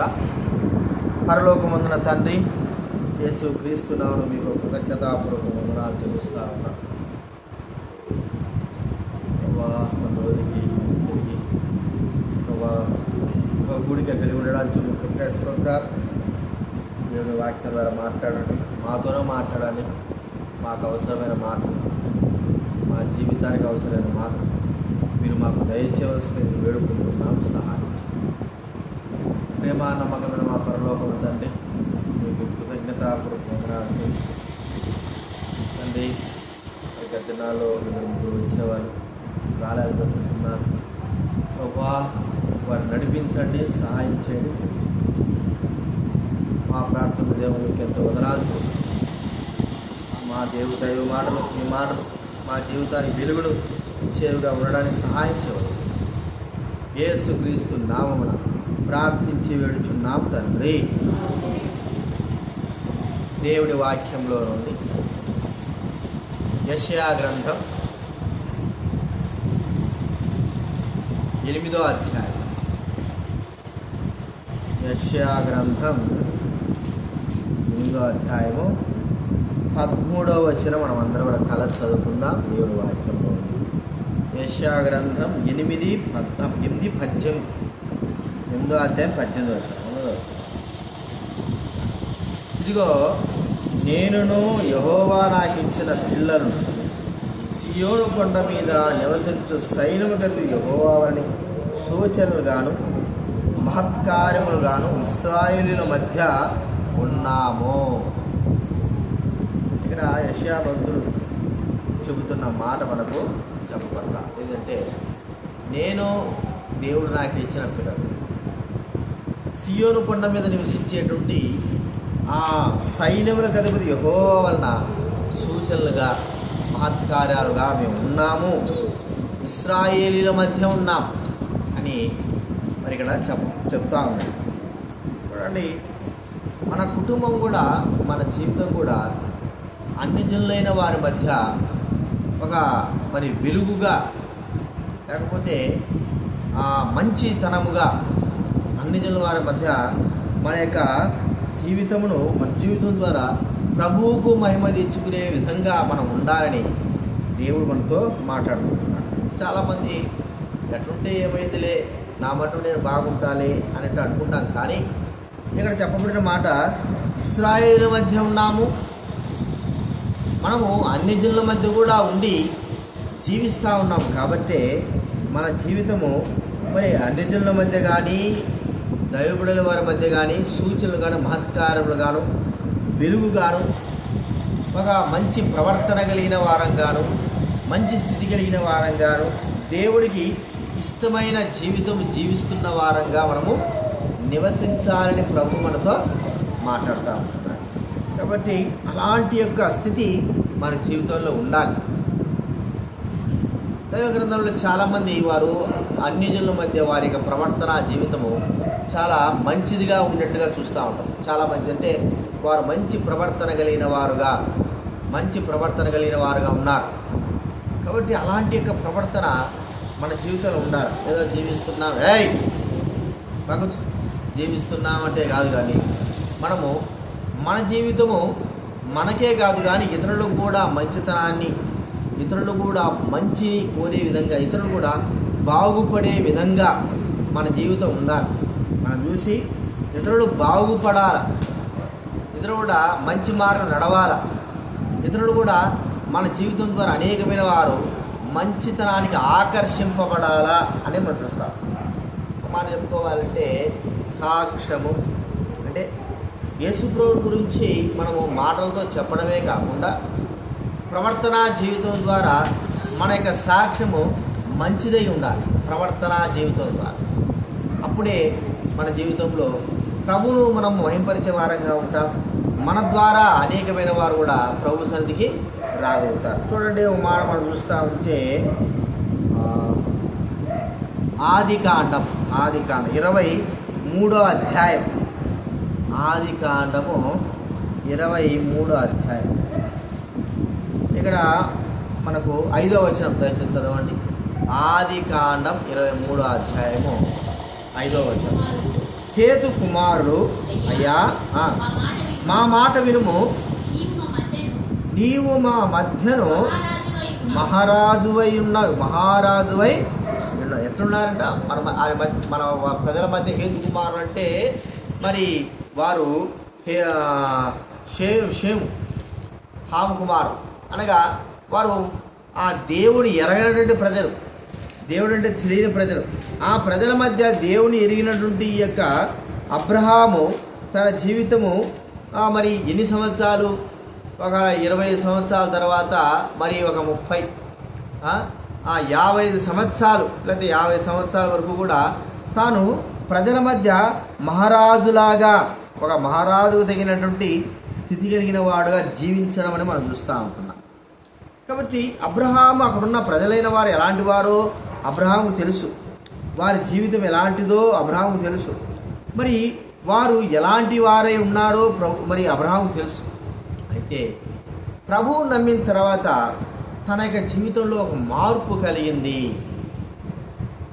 ప్రార్థన పరలోకమందున తండ్రి యేసు క్రీస్తునామను మీకు కృతజ్ఞతాపూర్వక వందనాలు చెల్లిస్తా ఉన్నా. రోజుకి తిరిగి ఒక గుడికి కలిగి ఉండడానికి చూపు కృతజ్ఞతలు దేవుని వాక్యం ద్వారా మాట్లాడండి మాతోనే మాట్లాడాలి మాకు అవసరమైన మాట మా జీవితానికి అవసరమైన మాట. మీరు మాకు దయచేయవలసింది వేడుకుంటున్నాం సహాయం ప్రేమ నమ్మకమైన మా పరలోకం తండ్రి మీకు కృతజ్ఞతాపూర్వకంగా తండ్రి గత దినాల్లో మీరు ముగ్గురు వచ్చేవారు రాలేకపోతున్నారు ప్రభా వారు నడిపించండి సహాయం చేయండి. మా ప్రార్థన దేవునికి ఎంతో వదనాలు మా దేవు దైవ మాటలు మీ మాటలు మా జీవితానికి వెలుగుడు ఇచ్చేవిగా ఉండడానికి సహాయం చేయవచ్చు ఏసు క్రీస్తు నామమున ప్రార్థించి వేడుచున్నాం తండ్రి. దేవుడి వాక్యంలో నుండి యశయా గ్రంథం ఎనిమిదో అధ్యాయం. యశయా గ్రంథం ఎనిమిదో అధ్యాయము పదమూడవ వచ్చిన మనం అందరం కూడా కలసి చదువుకుందాం. దేవుడి వాక్యంలో యశా గ్రంథం ఎనిమిది పద్ ఎనిమిది పద్దెనిమిది. ఎనిమిదో అధ్యాయం పద్దెనిమిది వచ్చిన ఉన్నదో ఇదిగో నేనును యహోవా నాకు ఇచ్చిన పిల్లలను సియోను కొండ మీద నివసించు సైన్యము గది యహోవాని సూచనలు గాను మహత్కార్యములు గాను ఇస్రాయేలీల మధ్య ఉన్నాము. ఇక్కడ యశా భక్తుడు చెబుతున్న మాట మనకు చెప్పబడతా. ఏంటంటే నేను దేవుడు నాకు ఇచ్చిన పిల్లలు. సియోను కొండ మీద నివసించేటువంటి ఆ సైన్యములకు అధిపతి యహో వలన సూచనలుగా మహత్కార్యాలుగా మేము ఉన్నాము. ఇస్రాయేలీల మధ్య ఉన్నాం అని మరి ఇక్కడ చెప్ చెప్తా ఉన్నాడు చూడండి మన కుటుంబం కూడా మన జీవితం కూడా అన్ని జనులైన వారి మధ్య ఒక మరి వెలుగుగా లేకపోతే ఆ, మంచితనముగా అన్ని జనుల వారి మధ్య మన యొక్క జీవితమును మన జీవితం ద్వారా ప్రభువుకు మహిమ తెచ్చుకునే విధంగా మనం ఉండాలని దేవుడు మనతో మాట్లాడుకుంటున్నాడు. చాలామంది ఎట్లుంటే ఏమైందిలే? నా మటు నేను బాగుంటాలి అన్నట్టు అనుకుంటాం కానీ ఇక్కడ చెప్పబడిన మాట ఇస్రాయేల్ మధ్య ఉన్నాము. మనము అన్ని జనుల మధ్య కూడా ఉండి జీవిస్తూ ఉన్నాం కాబట్టి మన జీవితము మరి అన్ని జనుల మధ్య కానీ దైవబుడల వారి మధ్య కానీ సూచనలు కానీ మహత్కారములు గాను వెలుగు గాను ఒక మంచి ప్రవర్తన కలిగిన వారంగాను మంచి స్థితి కలిగిన వారంగాను దేవుడికి ఇష్టమైన జీవితం జీవిస్తున్న వారంగా మనము నివసించాలని ప్రభు మనతో మాట్లాడుతూ ఉంటున్నాడు కాబట్టి అలాంటి యొక్క స్థితి మన జీవితంలో ఉండాలి. దైవ గ్రంథంలో చాలామంది వారు అన్యజనుల మధ్య వారి యొక్క ప్రవర్తన జీవితము చాలా మంచిదిగా ఉన్నట్టుగా చూస్తూ ఉంటాం. చాలా మంచి అంటే వారు మంచి ప్రవర్తన కలిగిన వారుగా మంచి ప్రవర్తన కలిగిన వారుగా ఉన్నారు. కాబట్టి అలాంటి యొక్క ప్రవర్తన మన జీవితంలో ఉండాలి. ఏదో జీవిస్తున్నాం ఏయ్! బాగుంచు జీవిస్తున్నామంటే కాదు కానీ మనము మన జీవితము మనకే కాదు కానీ ఇతరులకు కూడా మంచితనాన్ని ఇతరులు కూడా మంచి కోరే విధంగా ఇతరులు కూడా బాగుపడే విధంగా మన జీవితం ఉండాలి. మనం చూసి ఇతరులు బాగుపడాలి. ఇతరుడు కూడా మంచి మార్గం నడవాల. ఇతరులు కూడా మన జీవితం ద్వారా అనేకమైన వారు మంచితనానికి ఆకర్షింపబడాలా అని మనం చూస్తాం మనం చెప్పుకోవాలంటే సాక్ష్యము. అంటే యేసుప్రభు గురించి మనము మాటలతో చెప్పడమే కాకుండా ప్రవర్తన జీవితం ద్వారా మన యొక్క సాక్ష్యము మంచిదై ఉండాలి. ప్రవర్తన జీవితం ద్వారా. అప్పుడే మన జీవితంలో ప్రభువును మనం మహింపరిచే వారంగా ఉంటాం. మన ద్వారా అనేకమైన వారు కూడా ప్రభు సన్నిధికి రాగలుగుతారు. చూడండి ఒక మాట మనం చూస్తూ ఉంటే ఆది కాండం ఆది కాండం ఇరవై మూడో అధ్యాయం. ఆది కాండము ఇరవై మూడో అధ్యాయం. ఇక్కడ మనకు ఐదో వచనం దయచేసి చదవండి. ఆది కాండం ఇరవై మూడో అధ్యాయము. ఐదో వచనం. హేతు కుమారుడు అయ్యా మా మాట వినుము. నీవు మా మధ్యను మహారాజువై ఉన్నావు. మహారాజువై ఉన్నావు ఎట్లున్నారంట? మన మధ్య- మన ప్రజల మధ్య హేతు కుమారుడు అంటే మరి వారు హే- షేమ్ షేమ్ హామ్ కుమారు అనగా వారు ఆ దేవుని ఎరగనటువంటి ప్రజలు. దేవుడు అంటే తెలియని ప్రజలు. ఆ ప్రజల మధ్య దేవుని ఎరిగినటువంటి ఈ యొక్క అబ్రహాము తన జీవితము మరి ఎన్ని సంవత్సరాలు? ఒక ఇరవై సంవత్సరాల తర్వాత మరి ఒక ముప్పై ఆ, ఆ యాభై ఐదు సంవత్సరాలు లేకపోతే యాభై సంవత్సరాల వరకు కూడా తాను ప్రజల మధ్య మహారాజులాగా ఒక మహారాజుకు తగినటువంటి స్థితి కలిగిన వాడుగా జీవించడం అని మనం చూస్తూ ఉంటున్నాం. కాబట్టి అబ్రహాం అక్కడున్న ప్రజలైన వారు ఎలాంటి వారో? అబ్రహాము తెలుసు. వారి జీవితం ఎలాంటిదో అబ్రహాము తెలుసు. మరి వారు ఎలాంటి వారై ఉన్నారో ప్రభు మరి అబ్రహాము తెలుసు. అయితే ప్రభువు నమ్మిన తర్వాత తన యొక్క జీవితంలో ఒక మార్పు కలిగింది.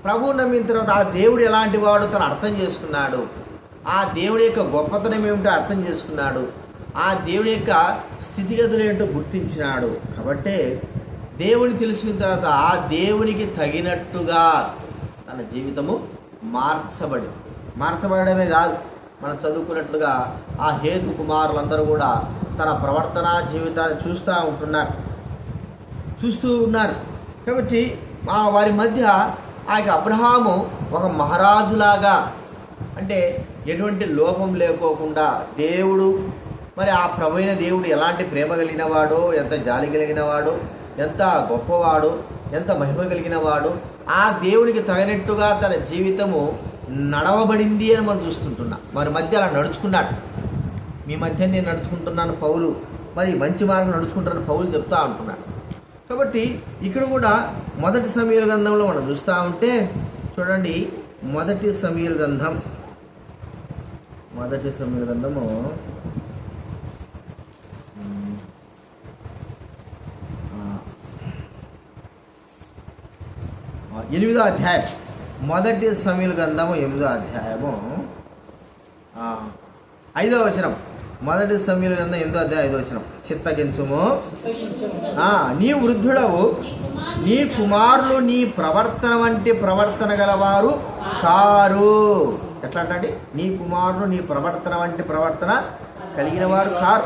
ప్రభువు నమ్మిన తర్వాత ఆ దేవుడు ఎలాంటి వాడు తను అర్థం చేసుకున్నాడు. ఆ దేవుడి యొక్క గొప్పతనం ఏమిటో అర్థం చేసుకున్నాడు. ఆ దేవుడి యొక్క స్థితిగతులు ఏంటో గుర్తించినాడు. కాబట్టే దేవుని తెలుసుకున్న తర్వాత ఆ దేవునికి తగినట్టుగా తన జీవితము మార్చబడి మార్చబడమే కాదు మనం చదువుకున్నట్లుగా ఆ హేతు కుమారులందరూ కూడా తన ప్రవర్తన జీవితాన్ని చూస్తూ ఉంటున్నారు. చూస్తూ ఉన్నారు. కాబట్టి మా వారి మధ్య ఆ యొక్క అబ్రహాము ఒక మహారాజులాగా అంటే ఎటువంటి లోపం లేకోకుండా దేవుడు మరి ఆ ప్రభైన దేవుడు ఎలాంటి ప్రేమ కలిగిన వాడో ఎంత జాలి కలిగిన వాడో ఎంత గొప్పవాడు ఎంత మహిమ కలిగిన వాడు ఆ దేవునికి తగినట్టుగా తన జీవితము నడవబడింది అని మనం చూస్తుంటున్నాం. వారి మధ్య అలా నడుచుకున్నాడు. మీ మధ్య నేను నడుచుకుంటున్నాను పౌలు. మరి మంచి మార్గం నడుచుకుంటాను పౌలు చెప్తా ఉంటున్నాడు. కాబట్టి ఇక్కడ కూడా మొదటి సమీల గ్రంథంలో మనం చూస్తూ ఉంటే చూడండి మొదటి సమీల గ్రంథం. మొదటి సమీల గ్రంథము ఉమ్, ఆ, ఆ, ఎనిమిదో అధ్యాయం. మొదటి సమీల గ్రంథము ఎనిమిదో అధ్యాయము. ఐదో వచనం. మొదటి సమీల గ్రంథం ఎనిమిదో అధ్యాయం ఐదో వచనం. చిత్తగించుము. నీ వృద్ధుడవు. నీ కుమారుడు. కుమారులు నీ ప్రవర్తన వంటి ప్రవర్తన గలవారు కారు. ఎట్లా అంటండి? నీ కుమారులు నీ ప్రవర్తన వంటి ప్రవర్తన కలిగిన వారు కారు.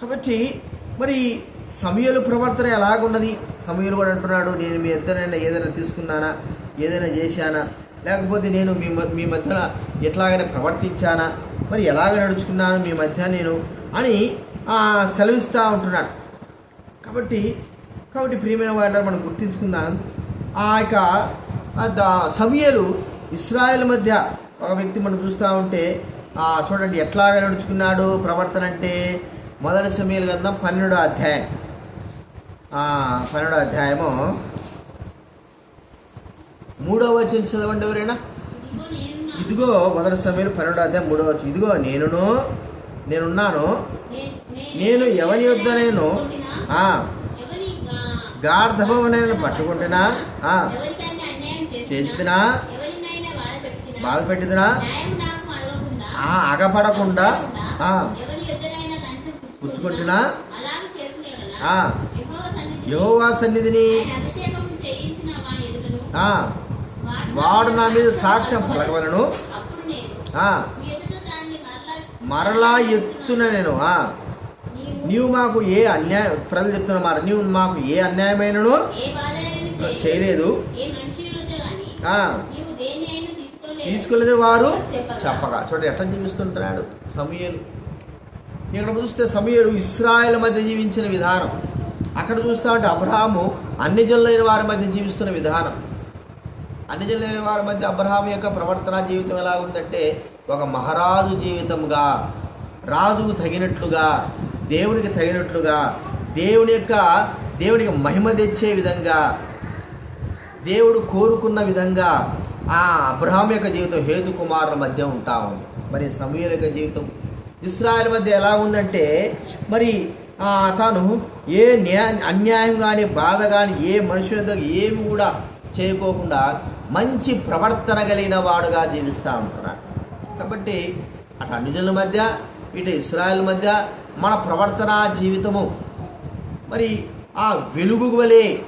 కాబట్టి మరి సమయలు ప్రవర్తన ఎలాగున్నది? సమయలు కూడా అంటున్నాడు నేను మీ ఇద్దరైనా ఏదైనా తీసుకున్నానా? ఏదైనా చేశానా? లేకపోతే నేను మీ మ- మీ మధ్యన ఎట్లాగైనా ప్రవర్తించానా? మరి ఎలాగ నడుచుకున్నాను మీ మధ్య నేను? అని సెలవిస్తూ ఉంటున్నాడు. కాబట్టి కాబట్టి ప్రియమైన వాళ్ళ మనం గుర్తించుకుందాం. ఆ యొక్క సమయలు ఇస్రాయల్ మధ్య ఒక వ్యక్తి మనం చూస్తూ ఉంటే ఆ చూడండి ఎట్లాగ నడుచుకున్నాడు? ప్రవర్తన అంటే మొదటి సమయాలు గ్రంథం పన్నెండో అధ్యాయం. పన్నెండో అధ్యాయము. మూడవ వచ్చిన చదవండి ఎవరైనా ఇదిగో మొదటి సమయంలో పన్నెండో అధ్యాయం మూడవ వచ్చి ఇదిగో నేనును నేనున్నాను. నేను ఎవరి యొద్ద నేను? ఆ, ఎవరి గార్ధభవనైనా పట్టుకుంటున్నా? చేసినా, బాధ పెట్టిదినా ఆ, అగపడకుండా పుచ్చుకుంటున్నా, అలాగే చేసిన యెడల, ఆ, యెహోవా సన్నిధిని వాడు నా మీద సాక్ష్యం పలకవలను. మరలా ఎత్తున నేను నీవు మాకు ఏ అన్యాయం ప్రజలు చెప్తున్న మాట నీవు మాకు ఏ అన్యాయమైనను చేయలేదు. తీసుకోలేదు. వారు. చెప్పగా. చెప్పగా. చూడండి ఎట్లా జీవిస్తుంటున్నాడు సమయలు. ఇక్కడ చూస్తే సమయలు ఇస్రాయల్ మధ్య జీవించిన విధానం. అక్కడ చూస్తా ఉంటే అబ్రహాము అన్ని జనులైన వారి మధ్య జీవిస్తున్న విధానం. అన్ని జనులైన వారి మధ్య అబ్రహాం యొక్క ప్రవర్తన జీవితం ఎలా ఉందంటే ఒక మహారాజు జీవితంగా రాజుకు తగినట్లుగా దేవునికి తగినట్లుగా దేవుని యొక్క దేవునికి మహిమ తెచ్చే విధంగా దేవుడు కోరుకున్న విధంగా ఆ అబ్రహాం యొక్క జీవితం హేతు కుమారుల మధ్య ఉంటా ఉంది. మరి సమూహల యొక్క జీవితం ఇస్రాయల్ మధ్య ఎలా ఉందంటే మరి తాను ఏ న్యా అన్యాయం కానీ బాధ కానీ ఏ మనుషులతో ఏమి కూడా చేయకోకుండా మంచి ప్రవర్తన కలిగిన వాడుగా జీవిస్తూ ఉంటున్నాడు కాబట్టి అటు అన్యుజుల మధ్య ఇటు ఇస్రాయల్ మధ్య మన ప్రవర్తన జీవితము మరి ఆ వెలుగు వలె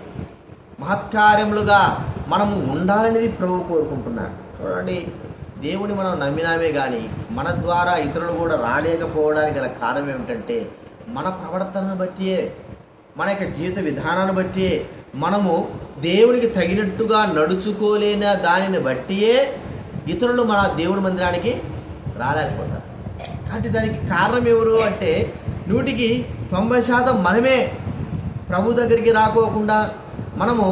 మహత్కార్యములుగా మనం ఉండాలనేది ప్రభు కోరుకుంటున్నాడు. చూడండి దేవుని మనం నమ్మినామే కానీ మన ద్వారా ఇతరులు కూడా రాలేకపోవడానికి గల కారణం ఏమిటంటే మన ప్రవర్తనను బట్టియే మన యొక్క జీవిత విధానాన్ని బట్టి మనము దేవునికి తగినట్టుగా నడుచుకోలేని దానిని బట్టియే ఇతరులు మన దేవుని మందిరానికి రాలేకపోతారు. కాబట్టి దానికి కారణం ఎవరు అంటే నూటికి తొంభై శాతం మనమే ప్రభు దగ్గరికి రాకోకుండా మనము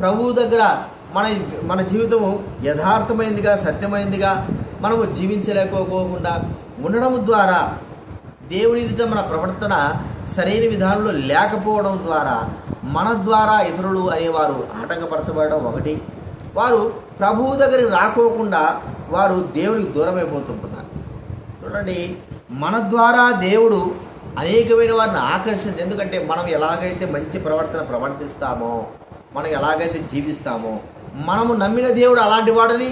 ప్రభు దగ్గర మన మన జీవితము యథార్థమైందిగా సత్యమైందిగా మనము జీవించలేకపోకుండా ఉండడం ద్వారా దేవుని ఎదుట మన ప్రవర్తన సరైన విధానంలో లేకపోవడం ద్వారా మన ద్వారా ఇతరులు అనేవారు ఆటంకపరచబడడం ఒకటి. వారు ప్రభువు దగ్గరికి రాకోకుండా వారు దేవునికి దూరం అయిపోతుంటున్నారు చూడండి మన ద్వారా దేవుడు అనేకమైన వారిని ఆకర్షించ ఎందుకంటే మనం ఎలాగైతే మంచి ప్రవర్తన ప్రవర్తిస్తామో మనం ఎలాగైతే జీవిస్తామో మనము నమ్మిన దేవుడు అలాంటి వాడిని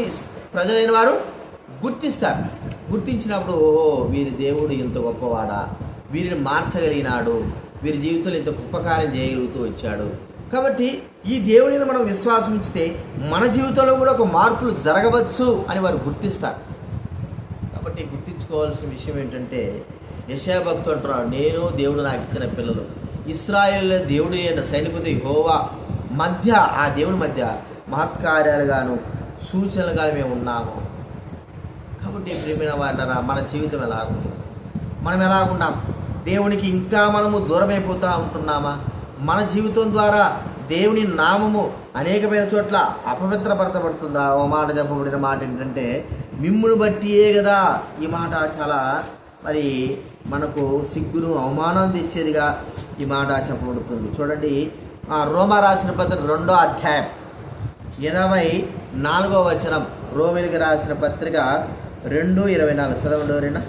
ప్రజలైన వారు గుర్తిస్తారు. గుర్తించినప్పుడు ఓహో వీరి దేవుడు ఇంత గొప్పవాడా? వీరిని మార్చగలిగినాడు. వీరి జీవితంలో ఇంత గొప్పకారం చేయగలుగుతూ వచ్చాడు. కాబట్టి ఈ దేవుడిని మనం విశ్వాసం ఉంచితే మన జీవితంలో కూడా ఒక మార్పులు జరగవచ్చు అని వారు గుర్తిస్తారు. కాబట్టి గుర్తించుకోవాల్సిన విషయం ఏంటంటే యశాభక్తుడ అంటున్నాడు నేను దేవుడు నాకు ఇచ్చిన పిల్లలు. ఇస్రాయేల్ దేవుడు అయిన సైనికుడి హోవా మధ్య ఆ దేవుని మధ్య మహత్కార్యాలుగాను సూచనలుగాను మేము ఉన్నాము. కాబట్టి ప్రేమైన వారినరా మన జీవితం ఎలా ఉంది మనం ఎలా ఉన్నాం దేవునికి ఇంకా మనము దూరమైపోతూ ఉంటున్నామా? మన జీవితం ద్వారా దేవుని నామము అనేకమైన చోట్ల అపవిత్రపరచబడుతుందా? ఓ మాట చెప్పబడిన మాట ఏంటంటే మిమ్మును బట్టియే కదా ఈ మాట చాలా మరి మనకు సిగ్గును అవమానం తెచ్చేదిగా ఈ మాట చెప్పబడుతుంది. చూడండి ఆ రోమా రాసిన పత్రిక రెండో అధ్యాయం ఇరవై నాలుగో వచనం రోమిలికి రాసిన పత్రిక రెండు ఇరవై నాలుగు. చదవండి ఎవరైనా.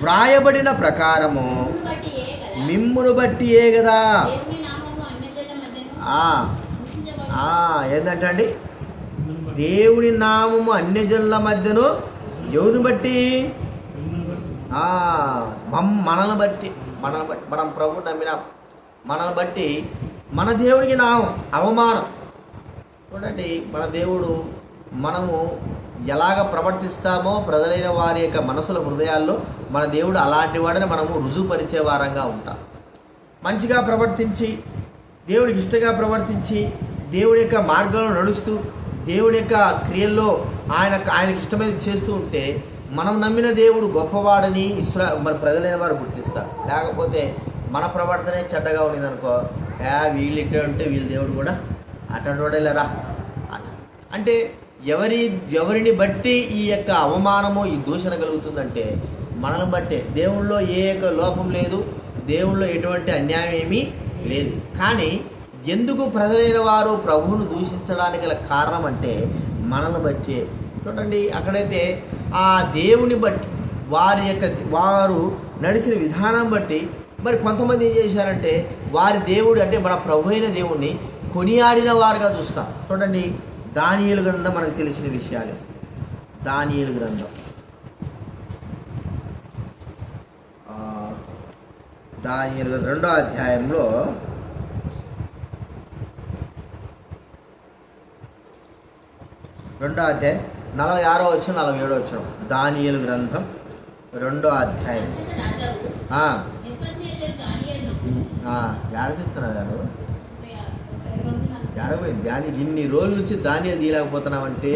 వ్రాయబడిన ప్రకారము మిమ్మును బట్టి ఏ కదా బట్టియే కదా. ఆ, ఆ, ఏంటంటే అండి? దేవుని నామము అన్యజనుల మధ్యను ఎవరిని బట్టి? ఆ, మమ్- మనల్ని బట్టి. మనల్ని బట్టి. మనం ప్రభు నమ్మినాం మనల్ని బట్టి మన దేవునికి నామం అవమానం. చూడండి మన దేవుడు మనము ఎలాగ ప్రవర్తిస్తామో ప్రజలైన వారి యొక్క మనసుల హృదయాల్లో మన దేవుడు అలాంటి వాడని మనము రుజువుపరిచే వారంగా ఉంటాం. మంచిగా ప్రవర్తించి దేవుడికి ఇష్టంగా ప్రవర్తించి దేవుడి యొక్క మార్గంలో నడుస్తూ దేవుని యొక్క క్రియల్లో ఆయన ఆయనకి ఇష్టమైనది చేస్తూ ఉంటే మనం నమ్మిన దేవుడు గొప్పవాడని ఇస్రా మన ప్రజలైన వారు గుర్తిస్తారు. లేకపోతే మన ప్రవర్తనే చెడ్డగా ఉన్నదనుకో ఏ వీళ్ళు ఇట్టే ఉంటే వీళ్ళ దేవుడు కూడా అటోడలేరా అంటే ఎవరి ఎవరిని బట్టి ఈ యొక్క అవమానము ఈ దూషణ కలుగుతుందంటే మనల్ని బట్టే. దేవుళ్ళో ఏ యొక్క లోపం లేదు దేవుళ్ళో ఎటువంటి అన్యాయం ఏమీ లేదు. కానీ ఎందుకు ప్రజలైన వారు ప్రభువును దూషించడానికి గల కారణం అంటే మనల్ని బట్టే. చూడండి అక్కడైతే ఆ దేవుని బట్టి వారి యొక్క వారు నడిచిన విధానం బట్టి మరి కొంతమంది ఏం చేశారంటే వారి దేవుడు అంటే మన ప్రభు అయిన దేవుణ్ణి కొనియాడిన వారుగా చూస్తాం చూడండి దానియేలు గ్రంథం మనకు తెలిసిన విషయాలు. దానియేలు గ్రంథం. దానియేలు రెండో అధ్యాయంలో రెండో అధ్యాయం నలభై ఆరో వచ్చిన నలభై ఏడో వచ్చిన దానియేలు గ్రంథం రెండో అధ్యాయం. ఏడ తీస్తున్నావు గారు ముప్పై ఆరు, ముప్పై రెండు దాని ఇన్ని రోజుల నుంచి ధాన్యం తీయలేకపోతున్నావంటే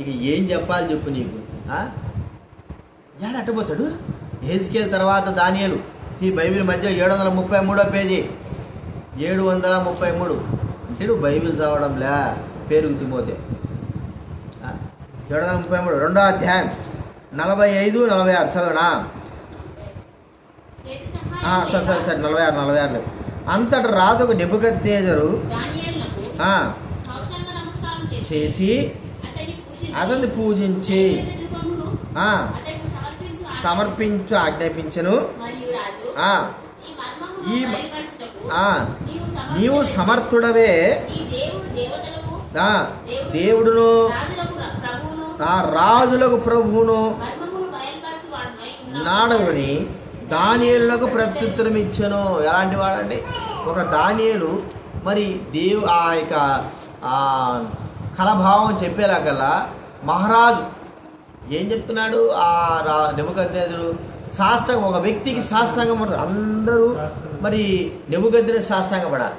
ఇక ఏం చెప్పాలి చెప్పు నీకు ఆ? ఏడ హెజ్కేల్ తర్వాత దానియలు. ఈ బైబిల్ మధ్య ఏడు వందల ముప్పై మూడో పేజీ. ఏడు వందల ముప్పై మూడు అంటే నువ్వు బైబిల్ చదవడంలే? పేరుకు ఏడు వందల ముప్పై మూడు రెండో అధ్యాయం. నలభై ఐదు నలభై ఆరు చదవనా సరే సరే సరే. నలభై ఆరు నలభై ఆరులో అంతట రాజుకు నెబుకద్నేజరు దానియేలునకు ఆ, సాష్టాంగ నమస్కారం చేసి అతన్ని పూజించి సమర్పించు ఆజ్ఞాపించను. ఈ నీవు సమర్థుడవే. దేవుడును. రాజులకు ప్రభువును. నాడవని దానియేలులకు ప్రత్యుత్తరం ఇచ్చాను ఎలాంటి వాడండి? ఒక దానియేలు మరి దేవు ఆ యొక్క కలభావం చెప్పేలాగల్లా మహారాజు ఏం చెప్తున్నాడు? ఆ రా నెబుకద్నేదుడు సాష్టాంగం ఒక వ్యక్తికి సాష్టాంగం పడదు అందరూ మరి నెబుగద్దరే సాష్టాంగం పడాలి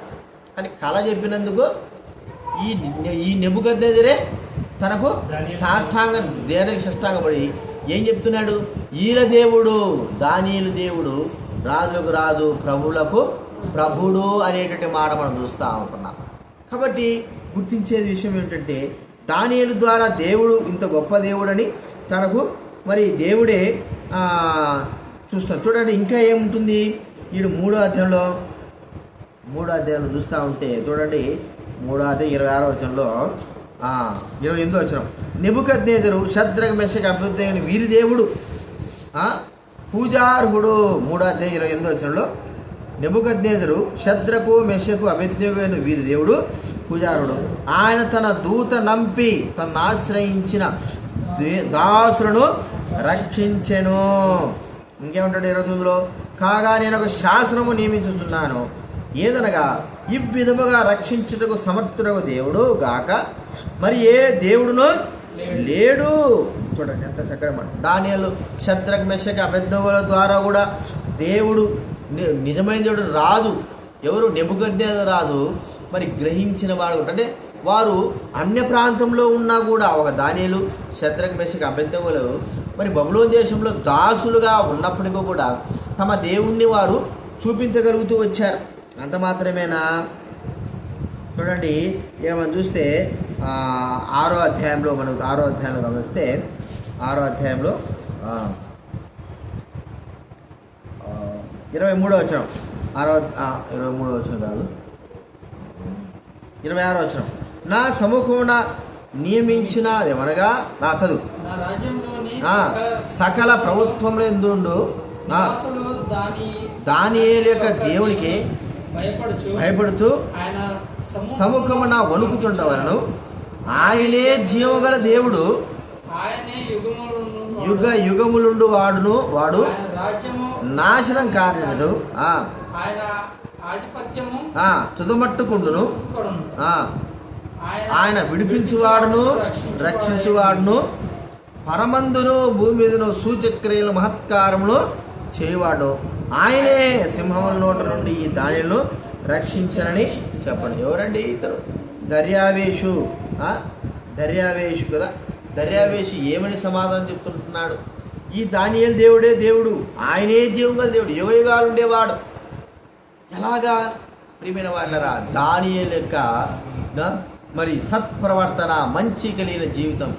కానీ కళ చెప్పినందుకు ఈ ఈ నెబుకద్నేదురే తనకు సాష్టాంగం దేనికి సాష్టాంగపడి ఏం చెప్తున్నాడు? ఈల దేవుడు దానియులు దేవుడు రాజుకు రాజు ప్రభులకు ప్రభుడు అనేటువంటి మాట మనం చూస్తూ ఉంటున్నాం. కాబట్టి గుర్తించేది విషయం ఏంటంటే దానియుల ద్వారా దేవుడు ఇంత గొప్ప దేవుడని తనకు మరి దేవుడే చూస్తాం చూడండి ఇంకా ఏముంటుంది? ఈడు మూడో అధ్యాయంలో మూడో అధ్యాయంలో చూస్తూ ఉంటే చూడండి మూడో అధ్యాయం ఇరవై ఆరో వచనంలో ఇరవై ఎనిమిదో వచ్చిన నిబుకద్నేదరు శద్రగ మెషక అభ్యుదయ వీరి దేవుడు పూజార్హుడు మూడో అధ్యాయం ఇరవై ఎనిమిదో వచనంలో నెబుకద్నేదరు శద్రకు మెషకు అభిజ్ఞమైన వీరి దేవుడు పూజారుడు. ఆయన తన దూత నంపి తను ఆశ్రయించిన దే- దాసులను రక్షించెను. ఇంకేమంటాడు ఇరవై తొమ్మిదిలో కాగా నేను ఒక శాసనము నియమించుతున్నాను ఏదనగా ఈ విధముగా రక్షించుటకు సమర్థుడకు దేవుడు గాక మరి ఏ దేవుడును లేడు? చూడండి ఎంత చక్కగా మాట. దానియలు శత్రక్ మెషక అబద్ధముల ద్వారా కూడా దేవుడు నిజమైన దేవుడు రాదు. ఎవరు నెబుగద్దే రాదు మరి గ్రహించిన వాడు అంటే వారు అన్య ప్రాంతంలో ఉన్నా కూడా ఒక దానిలు శత్రుఘ్ మెషక అబద్ధములు మరి బబులోన్ దేశంలో దాసులుగా ఉన్నప్పటికీ కూడా తమ దేవుణ్ణి వారు చూపించగలుగుతూ వచ్చారు. అంత మాత్రమేనా? చూడండి ఇక మనం చూస్తే ఆరో అధ్యాయంలో మనకు ఆరో అధ్యాయంలో గమనిస్తే ఆరో అధ్యాయంలో ఆ, ఆ, ఇరవై మూడో వచ్చిన ఆరో ఇరవై మూడో వచ్చిన కాదు. ఇరవై ఆరో వచ్చిన నా సముఖమున నియమించిన ఏమనగా? నా చదువు. సకల ప్రభుత్వంలో ఎందుండు? నివాసులు దాని యొక్క దేవునికి భయపడుతూ ఆయన సముఖమున వణుకుచుండవలను. ఆయనే జీవగల దేవుడు. ఆయనే యుగములను యుగ యుగములుండు వాడును వాడు నాశనం ఆ. తుదమట్టుకుండును. ఆయన విడిపించువాడును రక్షించువాడును. పరమందును భూమి మీదను సూచక్రియలు మహత్కారములు చేయవాడు. ఆయనే సింహముల నోట నుండి ఈ దానిలను రక్షించనని చెప్పండి. ఎవరండి ఇతరు? దర్యావేషు. ఆ? దర్యావేషు కదా. దర్యావేషి ఏమని సమాధానం చెప్తుంటున్నాడు? ఈ దానియల్ దేవుడే దేవుడు. ఆయనే జీవంగా దేవుడు. యుగయుగాలు ఉండేవాడు. ఎలాగా? ప్రియమైన వాళ్ళరా దానియల్ యొక్క మరి సత్ప్రవర్తన మంచి కలిగిన జీవితం.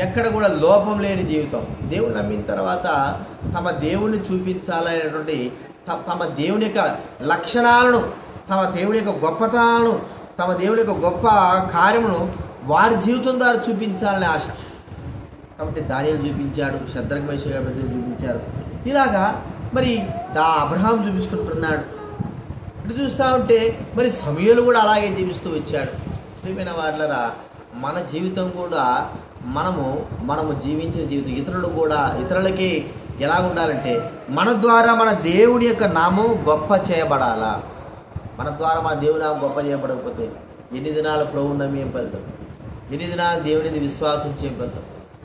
ఎక్కడ కూడా లోపం లేని జీవితం. దేవుని నమ్మిన తర్వాత తమ దేవుని చూపించాలనేటువంటి త- తమ దేవుని యొక్క లక్షణాలను తమ దేవుని యొక్క గొప్పతనాలను తమ దేవుని యొక్క గొప్ప కార్యమును వారి జీవితం ద్వారా చూపించాలనే ఆశ కాబట్టి దానియలు చూపించాడు శత్రుఘ్నేశ్వర చూపించారు. ఇలాగా మరి దా అబ్రహాం చూపిస్తుంటున్నాడు. ఇటు చూస్తూ ఉంటే మరి సమయలు కూడా అలాగే జీవిస్తూ వచ్చాడు. ప్రియమైన వాళ్ళరా మన జీవితం కూడా మనము మనము జీవించిన జీవితం ఇతరులు కూడా ఇతరులకి ఎలా ఉండాలంటే మన ద్వారా మన దేవుని యొక్క నామం గొప్ప చేయబడాలా? మన ద్వారా మన దేవుని నామం గొప్ప చేయబడకపోతే ఎన్ని దినాలు ప్రభువు నమ్మి ఏం ఫలితం? ఎన్ని దినాలు దేవునిది విశ్వాసం చేయం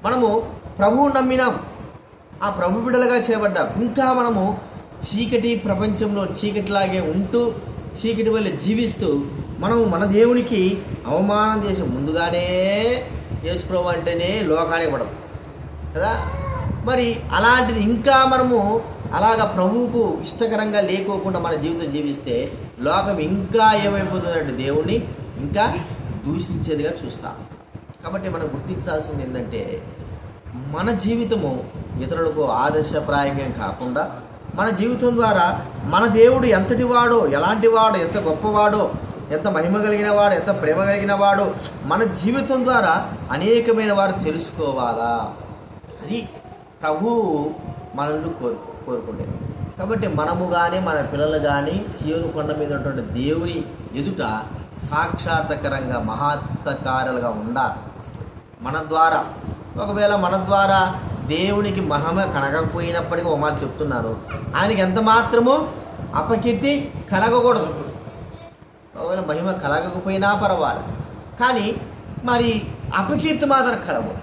మనము ప్రభువు నమ్మినాం. ఆ ప్రభు బిడలుగా చేయబడ్డాం. ఇంకా మనము చీకటి ప్రపంచంలో చీకటిలాగే ఉంటూ చీకటి వల్ల జీవిస్తూ మనము మన దేవునికి అవమానం చేసే ముందుగానే యేసు అంటేనే లోకానికి పడం కదా? మరి అలాంటిది ఇంకా మనము అలాగ ప్రభువుకు ఇష్టకరంగా లేకోకుండా మన జీవితం జీవిస్తే లోకం ఇంకా ఏమైపోతుందంటే దేవుణ్ణి ఇంకా దూషించేదిగా చూస్తాం. కాబట్టి మనం గుర్తించాల్సింది ఏంటంటే మన జీవితము ఇతరులకు ఆదర్శప్రాయంగా కాకుండా మన జీవితం ద్వారా మన దేవుడు ఎంతటి వాడో ఎలాంటి వాడో ఎంత గొప్పవాడో ఎంత మహిమ కలిగిన వాడు ఎంత ప్రేమ కలిగిన వాడు మన జీవితం ద్వారా అనేకమైన వారు తెలుసుకోవాలా? అది ప్రభువు మనల్ని కోరు కోరుకుంటారు కాబట్టి మనము కానీ మన పిల్లలు కానీ శివుని కొండ మీద ఉన్నటువంటి దేవుని ఎదుట సాక్షాత్కరంగా మహత్తకారులుగా ఉండాలి. మన ద్వారా. ఒకవేళ మన ద్వారా దేవునికి మహిమ కనగకపోయినప్పటికీ ఒక మాట చెప్తున్నాను. ఆయనకి ఎంత మాత్రము అపకీర్తి కలగకూడదు. ఒకవేళ మహిమ కలగకపోయినా పర్వాలేదు. కానీ మరి అపకీర్తి మాత్రం కలగకూడదు.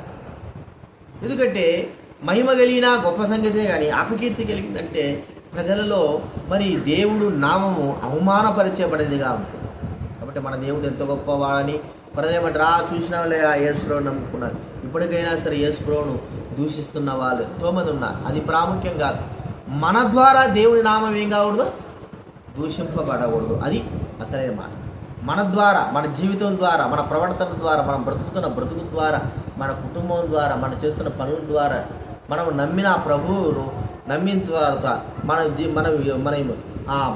ఎందుకంటే మహిమ కలిగిన గొప్ప సంగతే కానీ అపకీర్తి కలిగిందంటే ప్రజలలో మరి దేవుడు నామము అవమానపరిచబడేదిగా ఉంటుంది. కాబట్టి మన దేవుడు ఎంత గొప్పవాడని ప్రజలేమంటారు ఆ చూసిన ఆ యేసు యేసుప్రభు నమ్ముకున్నారు. ఇప్పటికైనా సరే యేసుప్రభును దూషిస్తున్న వాళ్ళు ఎంతోమంది ఉన్నారు. అది ప్రాముఖ్యం కాదు. మన ద్వారా దేవుని నామం ఏం కాకూడదు? దూషింపబడకూడదు. అది అసలైన మాట. మన ద్వారా మన జీవితం ద్వారా మన ప్రవర్తన ద్వారా మనం బ్రతుకుతున్న బ్రతుకు ద్వారా మన కుటుంబం ద్వారా మనం చేస్తున్న పనుల ద్వారా మనం నమ్మిన ప్రభువును నమ్మిన తర్వాత మన మన మన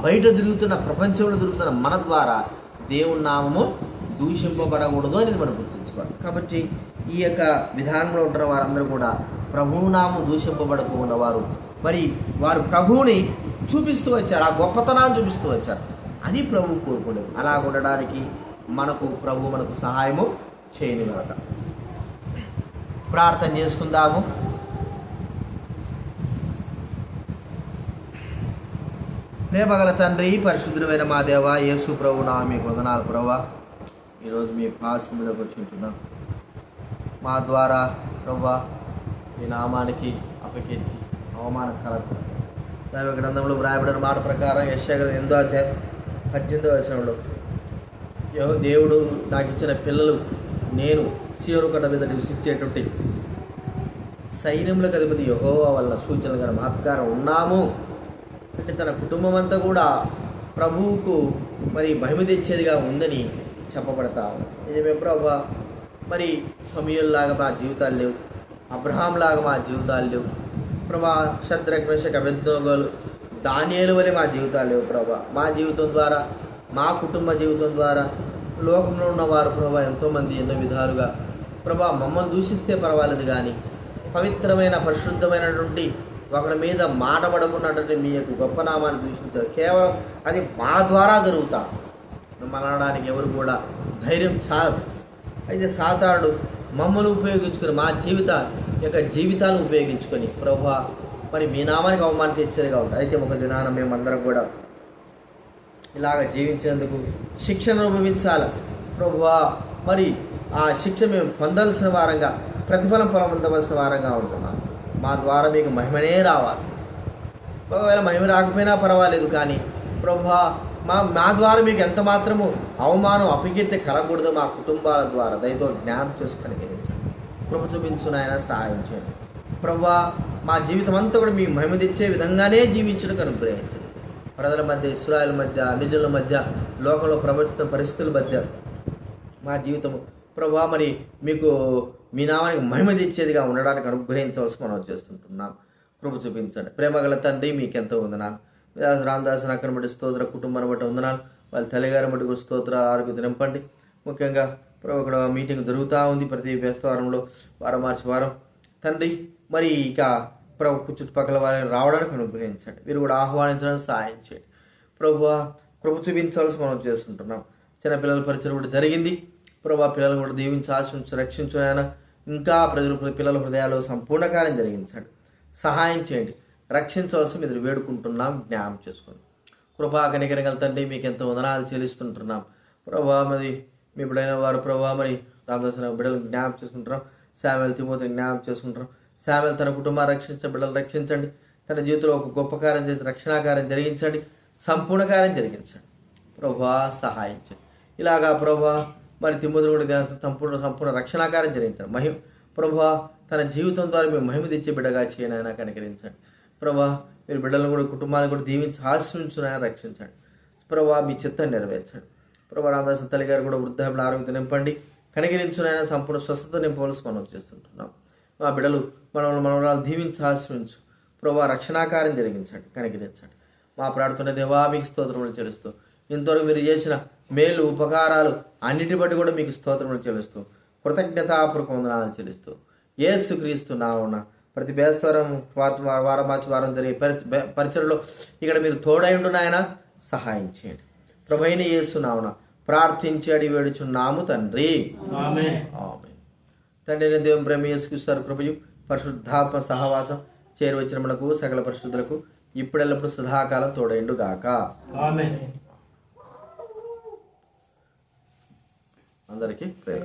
బయట తిరుగుతున్న ప్రపంచంలో తిరుగుతున్న మన ద్వారా దేవుని నామము దూషింపబడకూడదు అనేది మనం గుర్తుంచుకోవాలి. కాబట్టి ఈ యొక్క విధానంలో ఉంటున్న వారందరూ కూడా ప్రభువు నామం దూషింపబడకుండా వారు. మరి వారు ప్రభువుని చూపిస్తూ వచ్చారు ఆ గొప్పతనాన్ని చూపిస్తూ వచ్చారు. అది ప్రభువు కోరుకునేది. అలా ఉండడానికి మనకు ప్రభు మనకు సహాయము చేయని కనుక ప్రార్థన చేసుకుందాము. ప్రేమగల తండ్రి పరిశుద్ధుడమైన మా దేవ యేసు ప్రభు నా మీ వందనాలు ప్రభా. ఈరోజు మీ పాసిందులోకి వచ్చి ఉంటున్నాం మా ద్వారా ప్రవ్వా మీ నామానికి అపకీర్తి అవమానం కలగదు దైవ గ్రంథంలో వ్రాయబడిన మాట ప్రకారం యశాగ్రంథం ఎందో అధ్యాయం పద్దెనిమిదో వచనంలో యహో దేవుడు నాకు ఇచ్చిన పిల్లలు నేను సీయోను కొండ మీద నివసించేటువంటి సైన్యములకు అధిపతి యహోవా వల్ల సూచనలు గల మహత్కారం ఉన్నాము. అంటే తన కుటుంబం అంతా కూడా ప్రభువుకు మరి మహిమ తెచ్చేదిగా ఉందని చెప్పబడతా నిజమే ప్రభా మరి సమయంలాగా మా జీవితాలు లేవు. అబ్రహాం లాగా మా జీవితాలు లేవు. ప్రభా శత్రుఘ్నశక అభిజ్ఞోగాలు ధాన్యాలు వలె మా జీవితాలు లేవు ప్రభా. మా జీవితం ద్వారా మా కుటుంబ జీవితం ద్వారా లోకంలో ఉన్నవారు ప్రభా ఎంతోమంది ఎన్నో విధాలుగా ప్రభా మమ్మల్ని దూషిస్తే పర్వాలేదు కానీ పవిత్రమైన పరిశుద్ధమైనటువంటి ఒకరి మీద మాట పడకున్నటువంటి మీ యొక్క గొప్ప నామాన్ని దూషించారు. కేవలం అది మా ద్వారా జరుగుతా. మిమ్మల్ని ఎవరు కూడా ధైర్యం చాలదు. అయితే సాతారుడు మమ్మల్ని ఉపయోగించుకొని మా జీవిత యొక్క జీవితాలను ఉపయోగించుకొని ప్రభా మరి మీ నామానికి అవమానం తెచ్చేదిగా ఉంటుంది అయితే ఒక దినాన మేమందరం కూడా ఇలాగ జీవించేందుకు శిక్షణ అనుభవించాలి? ప్రభువా మరి ఆ శిక్ష మేము పొందాల్సిన వారంగా ప్రతిఫలం పొందవలసిన వారంగా ఉంటున్నాం. మా ద్వారా మీకు మహిమనే రావాలి. ఒకవేళ మహిమ రాకపోయినా పర్వాలేదు కానీ ప్రభా మా మా ద్వారా మీకు ఎంత మాత్రము అవమానం అపకీర్తి కలగకూడదు మా కుటుంబాల ద్వారా. దయతో జ్ఞానం చేసుకొని గ్రహించండి కృప చూపించు నాయన సహాయం చేయండి. ప్రభా మా జీవితం అంతా కూడా మీ మహిమ తెచ్చే విధంగానే జీవించడానికి అనుగ్రహించండి ప్రజల మధ్య ఇస్రాయల్ మధ్య నిజుల మధ్య లోకంలో ప్రవర్తిస్తున్న పరిస్థితుల మధ్య మా జీవితము ప్రభా మరి మీకు మీ నామానికి మహిమ తెచ్చేదిగా ఉండడానికి అనుగ్రహించవలసి మనం చేస్తుంటున్నాం. కృప చూపించండి. ప్రేమగల తండ్రి మీకెంతో వందనాలు. వ్యాస రామదాస్ అక్కడ బట్టి స్తోత్ర కుటుంబాన్ని బట్టి వందనాలు. వాళ్ళ తల్లిగారి బట్టి కూడా స్తోత్రాలు ఆరోగ్యం నింపండి ముఖ్యంగా ప్రభు ఇక్కడ మీటింగ్ జరుగుతూ ఉంది ప్రతి వ్యస్తవారంలో వారం మార్చి వారం. తండ్రి మరి ఇక ప్రభు చుట్టుపక్కల వారిని రావడానికి అనుగ్రహించండి. వీరు కూడా ఆహ్వానించడానికి సహాయం చేయండి. ప్రభు కృప చూపించాల్సి మనం చేస్తుంటున్నాం చిన్నపిల్లల పరిచయం కూడా జరిగింది. ప్రభు పిల్లలు కూడా దీవించి ఆశించి రక్షించు ఆయన ఇంకా ప్రజలు పిల్లల హృదయాలు సంపూర్ణ కార్యం జరిగించండి. సహాయం చేయండి. రక్షించవలసి మీరు వేడుకుంటున్నాం జ్ఞానం చేసుకోండి కృపా కనికరగల తండ్రి మీకు ఎంతో వందనాలు చెల్లిస్తుంటున్నాం. ప్రభా మరి మీ బిడ్డైన వారు ప్రభా మరి రామదాస్ బిడ్డలు జ్ఞాపం చేసుకుంటున్నాం. శామ్యుల్ తిమోతిని జ్ఞాపం చేసుకుంటున్నాం. శామ్యుల్ తన కుటుంబాన్ని రక్షించ బిడ్డలు రక్షించండి. తన జీవితంలో ఒక గొప్ప కార్యం చేసి రక్షణాకారం జరిగించండి. సంపూర్ణ కార్యం జరిగించండి. ప్రభా సహాయించండి. ఇలాగా ప్రభా మరి తిమ్మతులు కూడా సంపూర్ణ సంపూర్ణ రక్షణాకారం జరిగించండి. మహిమ ప్రభా తన జీవితం ద్వారా మేము మహిమ తెచ్చే బిడ్డగా చేయనైనా కనికరించండి. ప్రభా మీరు బిడ్డలను కూడా కుటుంబాలను కూడా దీవించి ఆశ్రయించునైనా రక్షించండి. ప్రభా మీ చిత్తాన్ని నెరవేర్చండి. ప్రభా రామదాసు తల్లి గారు కూడా వృద్ధాప్యుల ఆరోగ్యం నింపండి. కనికరించునైనా సంపూర్ణ స్వస్థత నింపవలసి మనం చేస్తుంటున్నాం మా బిడ్డలు మనల్ని మనవరాలు దీవించి ఆశ్రయించు ప్రభా రక్షణాకార్యం జరిగించండి కనికరించండి. మా ప్రార్థన దేవా మీకు స్తోత్రములు చెల్లిస్తూ ఇంతవరకు మీరు చేసిన మేలు ఉపకారాలు అన్నిటి బట్టి కూడా మీకు స్తోత్రములు చెల్లిస్తూ కృతజ్ఞతాపూర్వక వందనాలు చెల్లిస్తూ ఏసు క్రీస్తు నావున ప్రతి బేస్తవారం వారం వారం మార్చి వారం జరిగే పరి పరిచయలో ఇక్కడ మీరు తోడైండు నాయన సహాయం చేయండి. ప్రభైన యేసు నావున ప్రార్థించి అడి వేడుచున్నాము తండ్రి. తండ్రి దేవుని ప్రేమ యేసుక్రీస్తు కృపయు పరిశుద్ధాత్మ సహవాసం చేరువచ్చిన మనకు సకల పరిశుద్ధులకు ఇప్పుడెల్లప్పుడు సదాకాలం తోడైండు గాక. అందరికీ ప్రేమ.